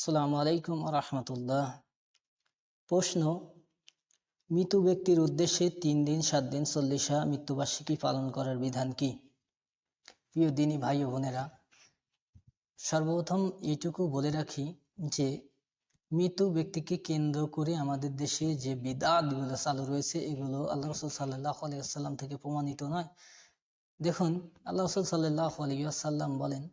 আসসালামু আলাইকুম রহমতুল্লাহ। প্রশ্ন, মৃত ব্যক্তির উদ্দেশ্যে তিন দিন, সাত দিন চল্লিশা মৃত্যুবার্ষিকী পালন করার বিধান কি? প্রিয় দিনী ভাই ও বোনেরা, সর্বপ্রথম এইটুকু বলে রাখি যে, মৃত ব্যক্তিকে কেন্দ্র করে আমাদের দেশে যে বিদাতগুলো চালু রয়েছে, এগুলো আল্লাহ রসুল সাল্লাহ আলিয়াল্লাম থেকে প্রমাণিত নয়। দেখুন, আল্লাহ রসুল সাল্লাহ আলিয়াল্লাম বলেন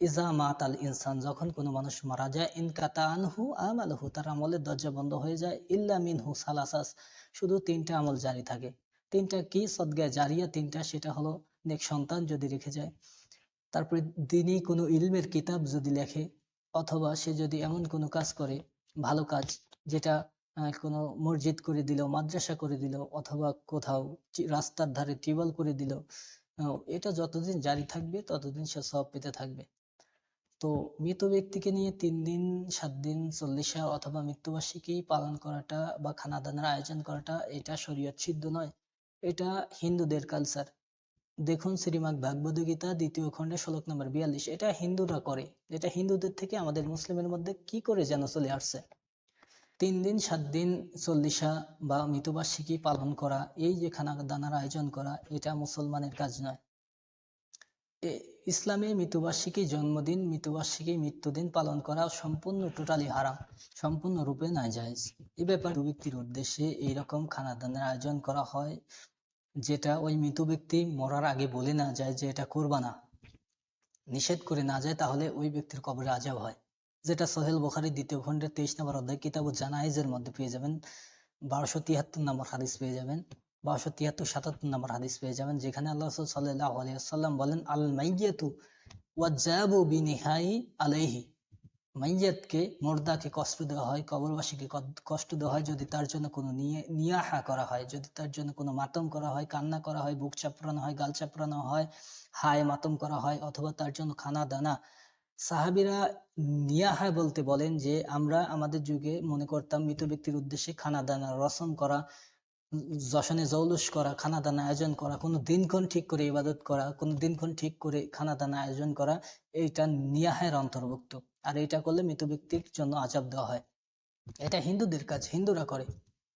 ইজা মাত আল ইনসান, যখন কোনো মানুষ মারা যায় ইনকাতা আনহু আমালহু, তার আমলের দরজা বন্ধ হয়ে যায়, ইল্লা মিনহু সালাসাস, শুধু তিনটা আমল জারি থাকে। তিনটা কি? জারিয়া তিনটা, সেটা হলো নেক সন্তান যদি রেখে যায়, তারপরে দিনই কোনো ইলমের কিতাব যদি লেখে, অথবা সে যদি এমন কোনো কাজ করে, ভালো কাজ, যেটা কোনো মসজিদ করে দিল, মাদ্রাসা করে দিল, অথবা কোথাও রাস্তার ধারে টিউবওয়েল করে দিল এটা যতদিন জারি থাকবে, ততদিন সে সব পেতে থাকবে। তো মৃত ব্যক্তিকে নিয়ে তিন দিন, সাত দিন, চল্লিশা অথবা মৃত্যুবার্ষিকী পালন করাটা বা খানাদানার আয়োজন করাটা এটা শরীয়ত সিদ্ধ নয়, এটা হিন্দুদের কালচার দেখুন শ্রীমদ ভাগবত গীতা দ্বিতীয় খণ্ডে শ্লোক নম্বর বিয়াল্লিশ, এটা হিন্দুরা করে, এটা হিন্দুদের থেকে আমাদের মুসলিমের মধ্যে কি করে যেন চলে আসছে? তিন দিন, সাত দিন, চল্লিশা বা মৃত্যুবার্ষিকী পালন করা, এই যে খানা দানার আয়োজন করা, এটা মুসলমানের কাজ নয়। ইসলামে মৃত্যুবার্ষিকী, জন্মদিন, মৃত্যুবার্ষিকী, মৃত্যুদিন পালন করা সম্পূর্ণ টোটালি হারাম সম্পূর্ণ রূপে না যায় এ ব্যাপারে ব্যক্তির উদ্দেশ্যে এইরকম খানাদানের আয়োজন করা হয়, যেটা ওই মৃত ব্যক্তি মরার আগে বলে না যায় যে এটা করবা না। নিষেধ করে না যায়, তাহলে ওই ব্যক্তির কবরে আজাব হয়। যেটা সোহেল বোখারি দ্বিতীয় খণ্ডের তেইশ নম্বর অধ্যায় কিতাব জানাইজের মধ্যে পেয়ে যাবেন। বারোশো তিয়াত্তর নম্বর হাদিস পেয়ে যাবেন। বারোশো তিয়াত্তর সাতাত্তর নম্বর হাদিস পেয়ে যাবেন, যেখানে আল্লাহ সাল্লাহ আলিয়াল্লাম বলেন আল মাইয়াতু ওয়াজাবু বিনিহাই আলাইহি। মাইয়াতকে মোর্দাকে কষ্ট দেওয়া হয়, কবরবাসীকে কষ্ট দেওয়া হয় যদি তার জন্য কোনো নিয়ে, নিয়াহা করা হয়, যদি তার জন্য কোনো মাতম করা হয়, কান্না করা হয়, বুক চাপড়ানো হয়, গাল চাপড়ানো হয়, হায় মাতম করা হয়, অথবা তার জন্য খানা দানা। সাহাবিরা নিয়াহা বলতে বলেন যে, আমরা আমাদের যুগে মনে করতাম মৃত ব্যক্তির উদ্দেশ্যে খানা দানা, রসম করা যশনে জৌলুস করা খানা দানা আয়োজন করা, কোনো দিনক্ষণ ঠিক করে ইবাদত করা, কোনো দিনক্ষণ ঠিক করে খানা দানা আয়োজন করা, এইটা নিয়াহের অন্তর্ভুক্ত। আর এটা করলে মৃত ব্যক্তির জন্য আজাব দেওয়া হয়। এটা হিন্দুদের কাজ, হিন্দুরা করে।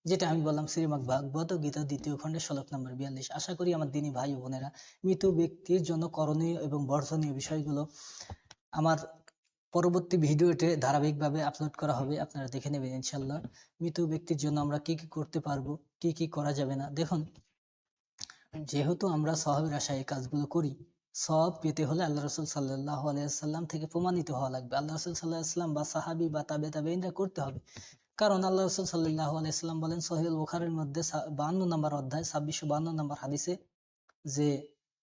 যেটা আমি বললাম শ্রীমদ ভাগবত গীতা দ্বিতীয় খণ্ডের শ্লোক নম্বর বিয়াল্লিশ। আশা করি আমার দিনী ভাই বোনেরা, মৃত ব্যক্তির জন্য করণীয় এবং বর্জনীয় বিষয়গুলো আমার পরবর্তী ভিডিওতে ধারাবাহিকভাবে আপলোড করা হবে, আপনারা দেখে নেবেন ইনশাল্লাহ। মৃত ব্যক্তির জন্য আমরা কি কি করতে পারব? কি কি করা যাবে না। দেখুন, যেহেতু আমরা সহাবের আশায় কাজগুলো করি, সব পেতে হলে আল্লাহ রসুল সাল্লাহ আলাইসাল্লাম থেকে প্রমাণিত হওয়া লাগবে। আল্লাহ রসুল সাল্লাহ আসলাম বা সাহাবি বা তাবে তাবেইনরা করতে হবে। কারণ আল্লাহ রসুল সাল্লাহ আলাইসাল্লাম বলেন সোহেল বুখারের মধ্যে বান্ন নম্বর অধ্যায়, ছাব্বিশশো বান্ন নম্বর হাদিসে যে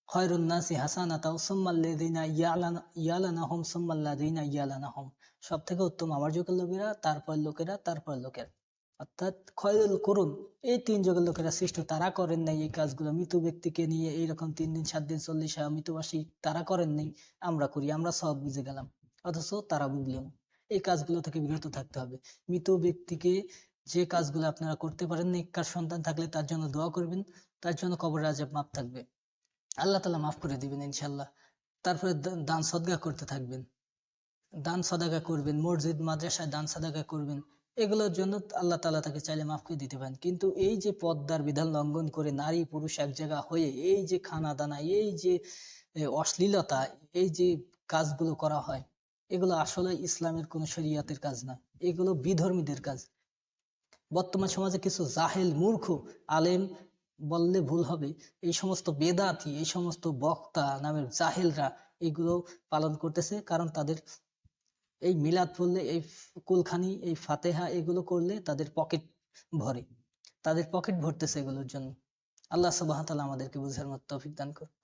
খয়রুন্নাসি হাসানাতাও সুম্মাল্লাযীনা ইয়ালানা ইয়ালানাহুম সুম্মাল্লাযীনা ইয়ালানাহুম। সব থেকে উত্তম আমার যুগের লোকেরা তারপর লোকেরা তারপর লোকেরা। অর্থাৎ খয়রুল করুন, এই তিন যুগের লোকেরা সৃষ্ট, তারা করেন নাই এই কাজগুলো। মৃত ব্যক্তিকে নিয়ে এইরকম তিন দিন, সাত দিন, চল্লিশ মৃতবাসী তারা করেন নাই। আমরা করি, আমরা সব বুঝে গেলাম। অথচ তারা বুঝলেন এই কাজগুলো থেকে বিরত থাকতে হবে। মৃত ব্যক্তিকে যে কাজগুলো আপনারা করতে পারেন নিকার সন্তান থাকলে তার জন্য দোয়া করবেন, তার জন্য কবর আজাব মাপ থাকবে। আল্লাহ তালা মাফ করে দিবেন ইনশাল্লাহ তারপরে দান সদগা করতে থাকবেন। দান সদাগা করবেন, মসজিদ, মাদ্রাসায় দান সদাগা করবেন। এগুলোর জন্য আল্লাহ তালা তাকে চাইলে মাফ করে দিতে পারেন। কিন্তু এই যে পদ্মার বিধান লঙ্ঘন করে নারী পুরুষ এক জায়গা হয়ে এই যে খানা দানা এই যে অশ্লীলতা, এই যে কাজগুলো করা হয়, এগুলো আসলে ইসলামের কোন শরিয়াতের কাজ না। এগুলো বিধর্মীদের কাজ। বর্তমান সমাজে কিছু জাহেল, মূর্খ, আলেম বললে ভুল হবে। এই সমস্ত বেদাতি, এই সমস্ত বক্তা নামের জাহেলরা এগুলো পালন করতেছে কারণ তাদের এই মিলাদ পড়লে, এই কুলখানি, এই ফাতেহা এগুলো করলে তাদের পকেট ভরে। তাদের পকেট ভরতেছে এগুলোর জন্য। আল্লাহ সুবাহ তাআলা আমাদেরকে বুঝার মতো তৌফিক দান করুক।